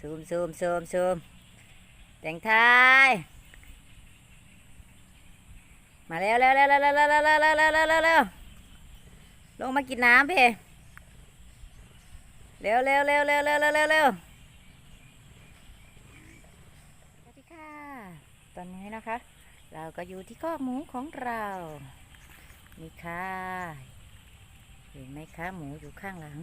ซูมซูมซูมซูมแต่งทายมาเร็วเร็วเร็วเร็วเร็วเร็วเร็วเร็วเร็วเร็วเร็วลงมากินน้ำพี่เร็วเร็วเร็วเร็วเร็วเร็วเร็วเร็วสวัสดีค่ะ ตอนนี้นะคะ เราก็อยู่ที่คอกหมูของเรานี่ค่ะ เห็นไหมคะหมูอยู่ข้างหลัง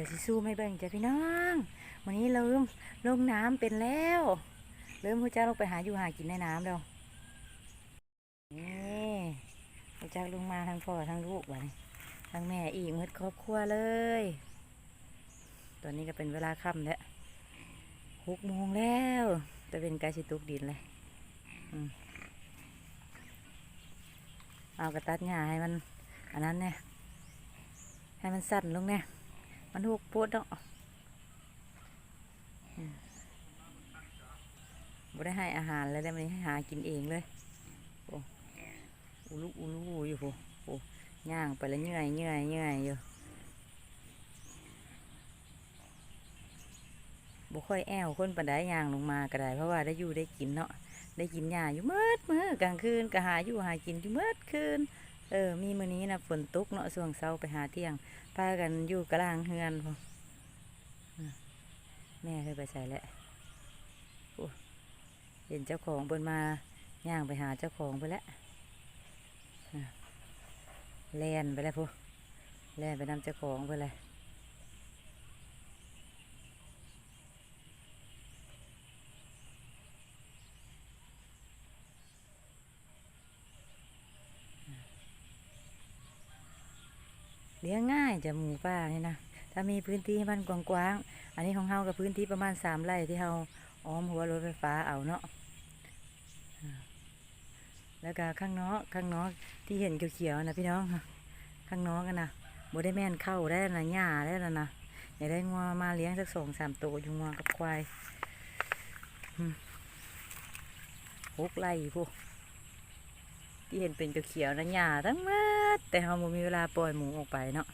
ดี๋ยวสิสู้ไม่เบิ่งจ้ะพี่น้อง วันนี้เริ่มลงน้ำเป็นแล้ว เริ่มหัวใจลงไปหาอยู่หากินในน้ำแล้วนี่หัวใจลงมาทั้งพ่อทั้งลูกวะนี่ทั้งแม่อีกมืดครอบครัวเลย ตอนนี้ก็เป็นเวลาค่ำแล้วหกโมงแล้วแต่เป็นกายสิตุกดินเลยเอากระตัดหญ้าให้มัน อันนั้นเนี่ยให้มันสั้นลงเนี่ย มันหกโพดเนาะบ่ได้ให้อาหารเลยได้ไหมให้หากินเองเลยโอ้อูลูอูลูอยู่โหโอ้ย่างไปแล้วเหนื่อยเหนื่อยเหนื่อยอยู่บ่ค่อยแอวคนปานใดย่างลงมาก็ได้เพราะว่าได้อยู่ได้กินเนาะได้กินหญ้าอยู่เมื่อมื้อกลางคืนก็หาอยู่หากินอยู่เมื่อคืน เออ มีมื้อนี้นะฝนตกเนาะช่วงเช้าไปหาเที่ยงพากันอยู่กลางเฮือนพ่อแม่เคยไปใส่แหละเห็นเจ้าของเบิ่นมาย่างไปหาเจ้าของไปแล้วแล่นไปแล้วพ่อแล่นไปนำเจ้าของไปเลย เลี้ยงง่ายจะหมูป่านี่นะถ้ามีพื้นที่ให้มันกว้างๆอันนี้ของเฮากับพื้นที่ประมาณสามไร่ที่เฮาอ้อมหัวรถไฟฟ้าเอาเนาะแล้วก็ข้างนอกข้างนอกที่เห็นเขียวๆนะพี่น้องข้างนอกกันนะโบได้แม่นเข้าได้นะหญ้าได้แล้วนะอย่าได้งัวมาเลี้ยงสักสองสามตัวอยู่งัวกับควายอืมหกไร่พวกที่เห็นเป็นเขียวๆนะหญ้าทั้งหม ดแต่เฮาบ่มีเวลาปล่อยหมูออกไปเนาะ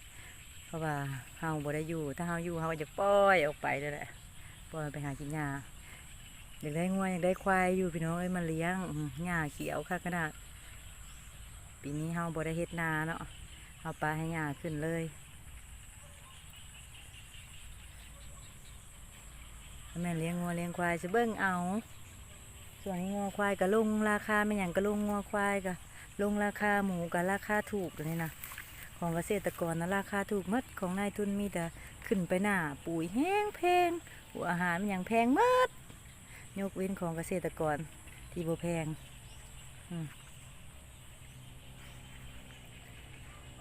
เพราะว่าเฮาบ่ได้อยู่ ถ้าเฮาอยู่เฮาก็จะปล่อยออกไปเลยแหละปล่อยไปหากินหญ้าอยากได้งัวอยากได้ควายอยู่พี่น้องเอ้ยมาเลี้ยงหญ้าเขียวค่ะขนาดปีนี้เฮาบ่ได้เฮ็ดนาเนาะเอาปลาให้หญ้าขึ้นเลยแม่นเลี้ยงงัวเลี้ยงควายจะเบิ่งเอา ส่วนนี้งัวควายก็ลงราคาไม่หยังก็ลงงัวควายก็ ลงราคาหมูก็ราคาถูกตัวนี้นะของเกษตรกรนะราคาถูกหมดของนายทุนมีแต่ขึ้นไปหน้าปุ๋ยแห้งแพงหัวอาหารมันอย่างแพงหมดยกเว้นของเกษตรกรที่บ่แพง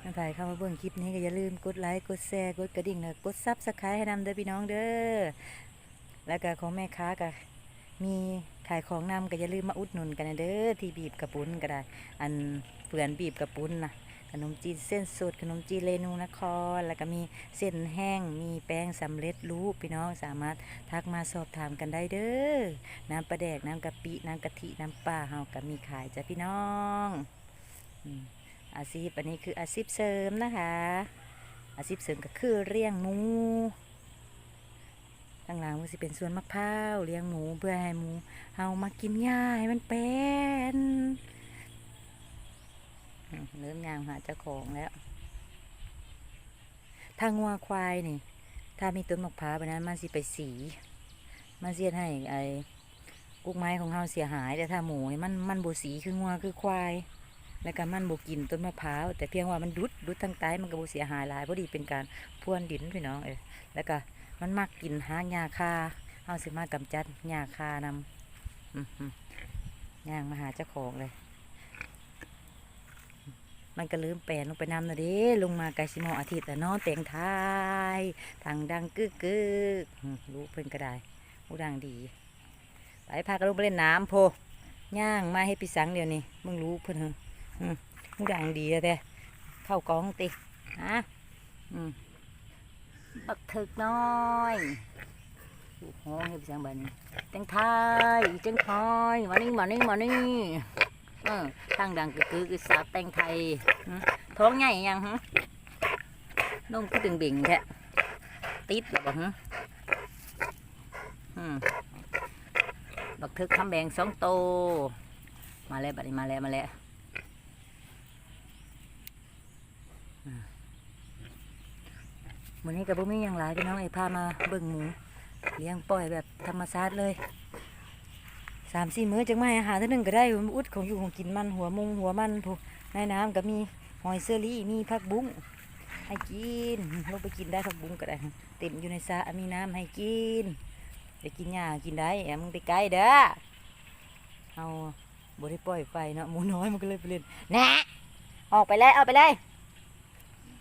ถ้าถ่ายเข้ามาเบิ่งคลิปนี้ก็อย่าลืมกดไลค์กดแชร์กดกระดิ่งแล้วกดซับสไครต์ให้นำเด้อพี่น้องเด้อแล้วก็ของแม่ค้าก็ มีขายของนำก็อย่าลืมมาอุดหนุนกันนะเด้อที่บีบกระปุ้นก็ได้ อันเฟือนบีบกระปุ้นนะขนมจีนเส้นสดขนมจีนเรนูนคร แล้วก็มีเส้นแห้งมีแป้งสำเร็จรูปพี่น้องสามารถทักมาสอบถามกันได้เด้อน้ำปลาแดกน้ำกะปิน้ำกะทิน้ำปลาเฮาก็มีขายจ้ะพี่น้องอืมอาชีพอันนี้คืออาชีพเสริมนะคะ อาชีพเสริมก็คือเลี้ยงหมู ตั้งหลังมันสิเป็นสวนมะพร้าวเลี้ยงหมูเพื่อให้หมูเฮามากินหญ้าให้มันเป็นเริ่มยางหาเจ้าของแล้วถ้างัวควายนี่ ถ้ามีต้นมะพร้าวไปนั้นมันสิไปสี มันเสียให้ไอ้กุกไม้ของเราเสียหาย แต่ถ้าหมูนี่มันมันบูสีคืองัวคือควาย แล้วก็มันบูกินต้นมะพร้าวแต่เพียงว่ามันดุดดุดทั้งใต้มันก็บูเสียหายหลายพอดีเป็นการพรวนดินพี่น้องเออแล้วก็ มันมักกินหางหญ้าคาเอาสิมากำจัดหญ้าคานำย่างมาหาเจ้าของเลย มันก็ลืมแปลนลงไปนำนะเด้ลงมาไกลสิโมองอาทิตย์แต่นอนแต่งทายทางดังกึกกึกรู้เพิ่นก็ได้รู้ดังดี ไปพากันลงไปเล่นน้ำโพย่างมาให้พี่สังเดี๋ยวนี้มึงรู้เพิ่นเหรออืมรู้ดังดีแล้วแต่เข้ากองติฮะอืม บักถึกน้อยลูกห้องให้พี่สังบันแต่งทยจังทยมานี่มานี่มานี่เออทางดังก็คือสาวแตงไทยท้องใหญ่ยังฮะนมก็ตึงบิ่งแท้ติดหรือเปล่าฮะอืมบักทึกคำแบงสองโต มาแล้วบัดนี้มาแล้วมาแล้ว มือนี้กับบุมีอย่างหลายพี่น้องไอ้พามาเบิ่งหมูเลี้ยงปล่อยแบบธรรมชาติเลยสามสี่มื้อจังไม่อาหารท่านึงก็ได้มันอุดของอยู่ของกินมันหัวมุงหัวมันผูในน้ำก็มีหอยเซอรี่มีผักบุ้งให้กินลงไปกินได้ผักบุ้งก็ได้เต็มอยู่ในสระมีน้ำให้กินไปกินหญ้ากินได้อมมึงไปไกลเด้อเอาบ่ได้ปล่อยไฟเนาะหมูน้อยมันก็เลยไปเล่นแหนะออกไปเลยเอาไปเลย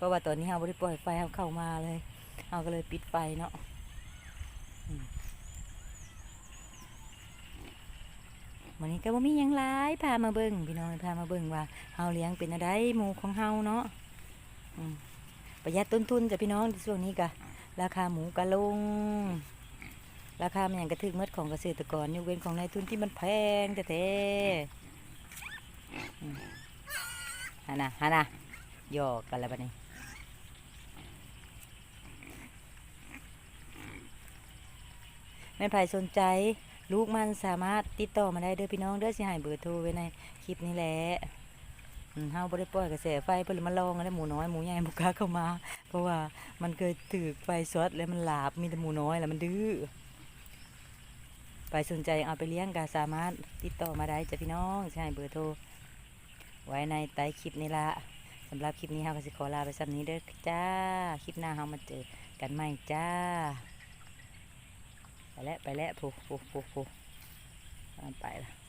ราะว่าตอนนี้เราบ่ได้ปล่อยไฟเราเข้ามาเลยเราก็เลยปิดไฟเนาะวันนี้ก็บ่มียังหลายพามาเบิ่งพี่น้องพามาเบิ่งว่าเฮาเลี้ยงเป็นอะไรหมูของเฮาเนาะประหยัดต้นทุนจ้ะพี่น้องช่วงนี้ก็ราคาหมูก็ลง ราคามันอย่างกระทึกเมดของเกษตรกรยกเว้นของนายทุนที่มันแพงแต่แท้ฮานะฮานะหยอกกันแล้วบัดนี้แม่ไผ่สนใจ ลูกมันสามารถติดต่อมาได้เด้อพี่น้องเด้อสิให้เบอร์โทรไว้ในคลิปนี้แหละเฮาบ่ได้ปล่อยกระแสไฟเพิ่นเลมาลองแล้วหมูน้อยหมูใหญ่บ่กล้าเข้ามา เพราะว่ามันเคยถือไฟช็อตแล้วมันหลาบมีแต่หมูน้อยแล้วมันดื้อไปสนใจเอาไปเลี้ยงก็สามารถติดต่อมาได้จ้ะพี่น้องใช่เบอร์โทรไว้ในใต้คลิปนี้ละสำหรับคลิปนี้เฮาก็สิขอลาไปสักนี้เด้อจ้า คลิปหน้าเฮามาเจอกันใหม่จ้า แล้วไปแล้วผูผูผูผูไปละ